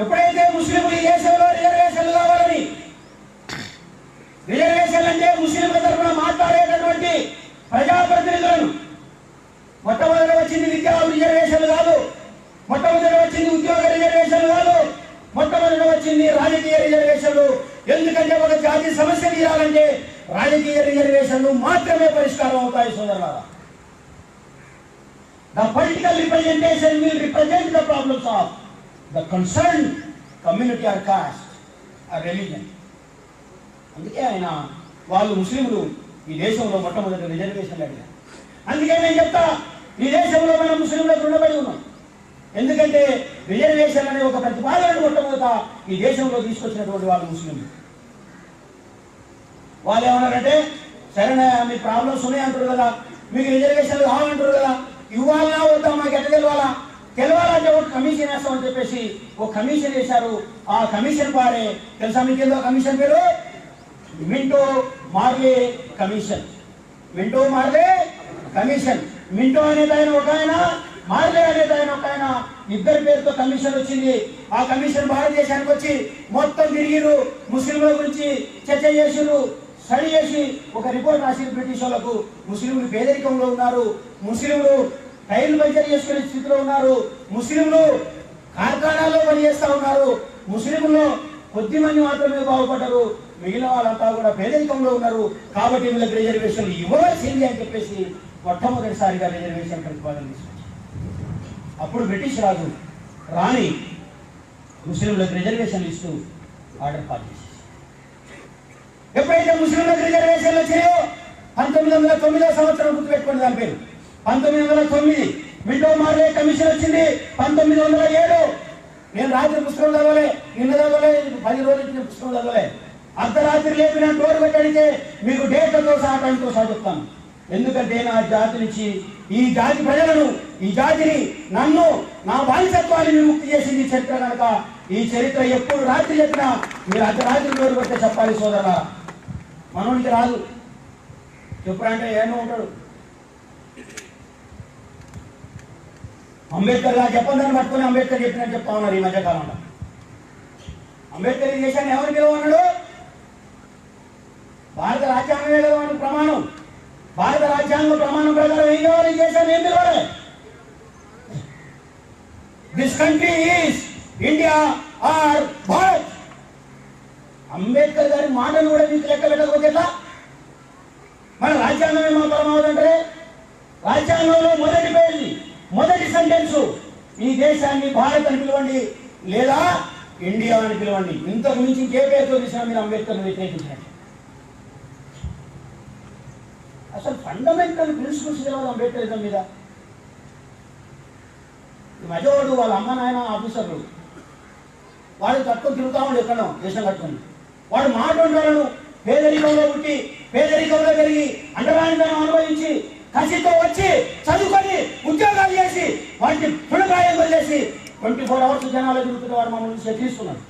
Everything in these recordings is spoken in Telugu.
ఎప్పుడైతే ముస్లింలు ఈ దేశంలో రిజర్వేషన్లు కావాలని రిజర్వేషన్ అంటే ముస్లింల తరఫున మాట్లాడేటటువంటి ప్రజాప్రతినిధులను. మొట్టమొదట వచ్చింది విద్యా రిజర్వేషన్లు కాదు. మొట్టమొదట వచ్చింది ఉద్యోగ రిజర్వేషన్లు కాదు. మొట్టమొదట వచ్చింది రాజకీయ రిజర్వేషన్లు. ఎందుకంటే ఒక జాతి సమస్య తీరాలంటే రాజకీయ రిజర్వేషన్లు మాత్రమే పరిష్కారం అవుతాయి సోదరులారా. The political representation will represent the problems of the concerned community or caste or religion. అందుకే ఆయన వాళ్ళు ముస్లింలు ఈ దేశంలో మొట్టమొదటి రిజర్వేషన్లు అడిగారు. అందుకే నేను చెప్తా ఈ దేశంలో మనం ముస్లింలకు రుణపడి ఉన్నాం. ఎందుకంటే రిజర్వేషన్ అనే ఒక ప్రతిపాదన మొట్టమొదట ఈ దేశంలో తీసుకొచ్చినటువంటి వాళ్ళు ముస్లింలు వాళ్ళు ఏమన్నారంటే సరేనా మీ ప్రాబ్లమ్స్ ఉన్నాయి అంటారు కదా మీకు రిజర్వేషన్లు కావాలంటారు కదా ఇవ్వాలా వద్దా మాకు ఎట్లా తెలవాలా? తెలవాలంటే ఒక కమిషన్ వేస్తామని చెప్పేసి ఒక కమిషన్ వేశారు. ఆ కమిషన్ పాడే తెలుసా మీకు కమిషన్ పేరు? Minto Morley commission. Minto Morley commission. Minto అనేది ఆయన ఒక ఆయన మార్లే అనేది ఆయన ఒక ఆయన. ఇద్దరి పేరుతో కమిషన్ వచ్చింది. ఆ కమిషన్ భారతదేశానికి వచ్చి మొత్తం తిరిగిరు ముస్లింల గురించి చర్చ చేసిరు స్టడీ చేసి ఒక రిపోర్ట్ రాసి బ్రిటిష్ వాళ్ళకు. ముస్లింలు పేదరికంలో ఉన్నారు. ముస్లింలు టైర్లు పంచర్ చేసుకునే స్థితిలో ఉన్నారు. ముస్లింలు కార్ఖానాల్లో పనిచేస్తా ఉన్నారు. ముస్లింలు కొద్ది మంది మాత్రమే బాగుపడ్డారు. మిగిలిన వాళ్ళంతా కూడా పేదరికంలో ఉన్నారు. కాబట్టి వీళ్ళకి రిజర్వేషన్ ఇవ్వాల్సింది అని చెప్పేసి మొట్టమొదటిసారిగా రిజర్వేషన్ ప్రతిపాదన తీసుకొచ్చారు. అప్పుడు బ్రిటిష్ రాజు రాణి ముస్లింలకు రిజర్వేషన్లు ఇస్తూ ఆర్డర్ పాస్ చేసేసి ఎప్పుడైతే ముస్లింలకు రిజర్వేషన్లు వచ్చాయో పంతొమ్మిది వందల తొమ్మిదో సంవత్సరం గుర్తుపెట్టుకోండి దాని పేరు. పంతొమ్మిది వందల తొమ్మిది మింటో మార్లే కమిషన్ వచ్చింది. పంతొమ్మిది వందల ఏడు నేను రాత్రి పుస్తకం చదవలే నిన్న చదవలే పది రోజులు నేను పుస్తకం చదవలే. అర్ధరాత్రి లేపిన డోర్ పెట్టడితే మీకు డేట్లతో సహా టైంతో సహా చెప్తాను. ఎందుకంటే నా జాతి నుంచి ఈ జాతి ప్రజలను ఈ జాతిని నన్ను నా బానిసత్వాన్ని విముక్తి చేసింది చరిత్ర కనుక. ఈ చరిత్ర ఎప్పుడు రాత్రి చెప్పినా మీరు అర్ధరాత్రి డోర్ పెట్టే చెప్పాలి సోదరా. మనోనికి రాదు. చెప్పుడంటే ఏమో ఉంటాడు. అంబేద్కర్ గారు చెప్పందని పట్టుకుని అంబేద్కర్ చెప్పినట్టు చెప్తా ఉన్నారు ఈ మధ్యకాలంలో. అంబేద్కర్ ఈ దేశాన్ని ఎవరు నిలవన్నాడు భారత రాజ్యాంగమే కదా ప్రమాణం. భారత రాజ్యాంగ ప్రమాణం ప్రకారం ఏం కావాలి ఈ దేశాన్ని? ఏం పిలవాలి this country is India or Bharat Ambedkar గారి మాటను కూడా మీకు లెక్క పెట్టకపోతే ఎట్లా? మన రాజ్యాంగమే మా పరమావదంటే రాజ్యాంగంలో మొదటి సెంటెన్స్ ఈ దేశాన్ని భారత్ అని పిలవండి లేదా ఇండియా అని పిలవండి. ఇంతకు మించి ఇంకే పేరుతో తీసినా మీరు అంబేద్కర్ వ్యతిరేకించండి అసలు ఫండమెంటల్ ప్రిన్సిపల్స్ తెలియదు అంబేద్కరిజం మీద. ఈ వాళ్ళ అమ్మ నాయన ఆఫీసర్లు. వాడు తక్కువ తిరుగుతా ఉండి ఎక్కడ దేశం కట్టుకుని. వాడు మాట వాళ్ళను పేదరికంలో పుట్టి పేదరికంలో పెరిగి అండరానితనం అనుభవించి కసితో వచ్చి ట్వంటీ ఫోర్ అవర్స్ జనాలు తిరుగుతున్న వారు మమ్మల్ని శక్తిస్తున్నారు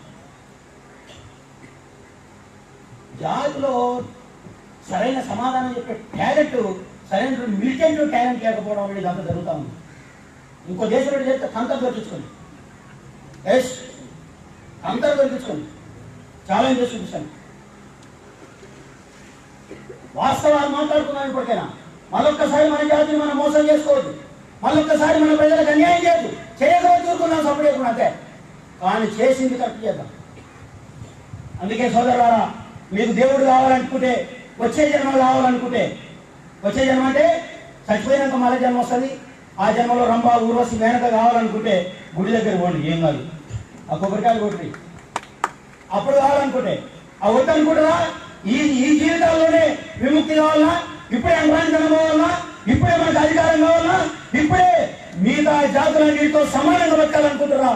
జాతిలో సరైన సమాధానం చెప్పే టాలెంట్ సరైన మిలిటెంట్ టాలెంట్ లేకపోవడం అనేది ఇదంతా జరుగుతూ ఉంది. ఇంకో దేశంలో చేస్తే కంతలు దొరికించుకోండి. ఎస్ కంతలు దొరికించుకోండి. ఛాలెంజ్ చేసి చూపిస్తాను వాస్తవాలు మాట్లాడుకున్నాను ఇప్పటికైనా. మరొక్కసారి మన జాతిని మనం మోసం చేసుకోవద్దు. మళ్ళొక్కసారి మన ప్రజలకు అన్యాయం చేయదు చేయకపోతే ఊరుకున్నాం సపరేట్ అంతే. కానీ చేసింది కరెక్ట్ చేద్దాం. అందుకే సోదరులారా మీకు దేవుడు కావాలనుకుంటే వచ్చే జన్మ కావాలనుకుంటే వచ్చే జన్మ అంటే చచ్చిపోయినాక మళ్ళీ జన్మ వస్తుంది. ఆ జన్మలో రంభ ఊర్వశి మేనక కావాలనుకుంటే గుడి దగ్గర పోండి ఏం కాదు. ఆ కొబ్బరికాయలు కొట్టి అప్పుడు కావాలనుకుంటే ఆ వద్దనుకుంటారా ఈ ఈ జీవితాల్లోనే విముక్తి కావాలా ఇప్పుడే అంగరాంజనం కావాలా ఇప్పుడే మనకు అధికారం కావాలా ఇప్పుడే మిగతా జాతులన్నిటితో సమానంగా బతకాలనుకుంటారా